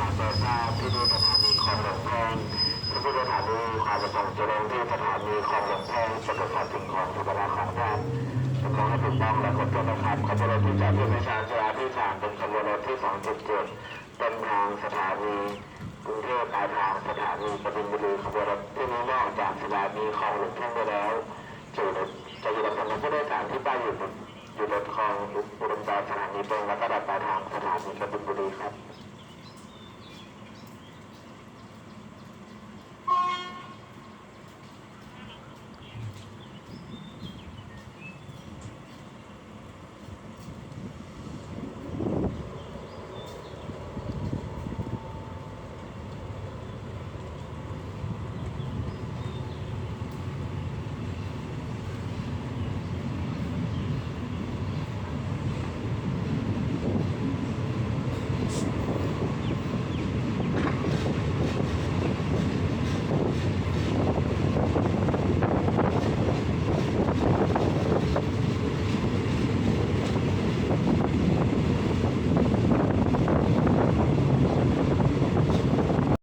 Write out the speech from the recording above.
การก่สร้างที่ดูสถานีคลองหลงแพงพระพุทสถานีความประสงค์เจริญที่สถานีคลองหลงแพงจะกระจสอบสิ่งของสุขภาของแท่านขอให้ถูกต้องและกดตัวนะครับขบวนรถที่จะดที่ประชาชนที่สามเป็นขบวนรถที่สองจุดเจ็ดเป็นทางสถานีกรุงเทพปลายทางสถานีปฐุมบุรีขบวนรถที่นี้นอกจากสถานีคลองหลงแพงไปแล้วจะอยู่จะอยู่ในส่วนของผู้โดยสารที่ป้ายอยู่อยู่รถคลองอุดมการสถานีเป็นและก็ดับปลายทางสถานีปฐุมบุรีครับ